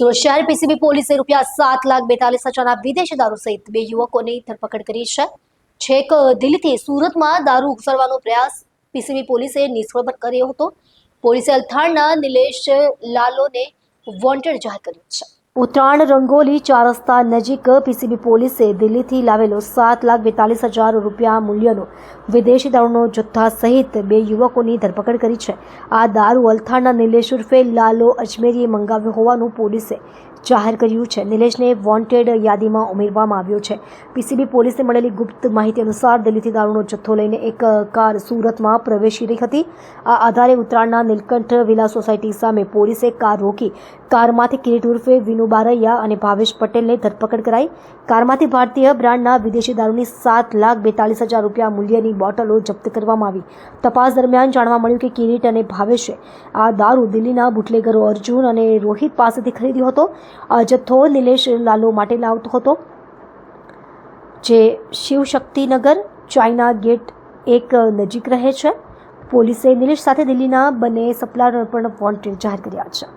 શહેર પીસીબી પોલીસે રૂપિયા સાત લાખ બેતાલીસ હજારના વિદેશી દારૂ સહિત બે યુવકોની ધરપકડ કરી છે. છેક દિલ્હીથી સુરતમાં દારૂ ઘુસાડવાનો પ્રયાસ પીસીબી પોલીસે નિષ્ફળ કર્યો હતો. પોલીસે અલથાણના નિલેશ લાલોને વોન્ટેડ જાહેર કર્યો છે. ઉત્તરાયણ રંગોલી ચાર રસ્તા નજીક પીસીબી પોલીસે દિલ્હીથી લાવેલો સાત લાખ બેતાલીસ હજાર રૂપિયા મૂલ્યનો વિદેશી દારૂનો જથ્થા સહિત બે યુવકોની ધરપકડ કરી છે. આ દારૂ અલથાણના નિલેશ ઉર્ફે લાલો અજમેરીએ મંગાવ્યો હોવાનું પોલીસે જાહેર કર્યું છે. નિલેશને વોન્ટેડ યાદીમાં ઉમેરવામાં આવ્યો છે. પીસીબી પોલીસને મળેલી ગુપ્ત માહિતી અનુસાર દિલ્હીથી દારૂનો જથ્થો લઈને એક કાર સુરતમાં પ્રવેશી રહી હતી. આ આધારે ઉત્તરાયણના નીલકંઠ વિલા સોસાયટી સામે પોલીસે કાર રોકી કારમાંથી કિરીટ ઉર્ફે વિનુ બારૈયા અને ભાવેશ પટેલને ધરપકડ કરાઈ. કારમાંથી ભારતીય બ્રાન્ડના વિદેશી દારૂની સાત લાખ બેતાલીસ હજાર રૂપિયા મૂલ્યની બોટલો જપ્ત કરવામાં આવી. તપાસ દરમિયાન જાણવા મળ્યું કે કિરીટ અને ભાવેશે આ દારૂ દિલ્હીના બુટલેગરો અર્જુન અને રોહિત પાસેથી ખરીદ્યો હતો. આ જથ્થો નિલેશ લાલો માટે લાવતો હતો, જે શિવશક્તિનગર ચાઇના ગેટ એક નજીક રહે છે. પોલીસે નિલેશ સાથે દિલ્હીના બંને સપ્લાયર પણ વોન્ટેડ જાહેર કર્યા છે.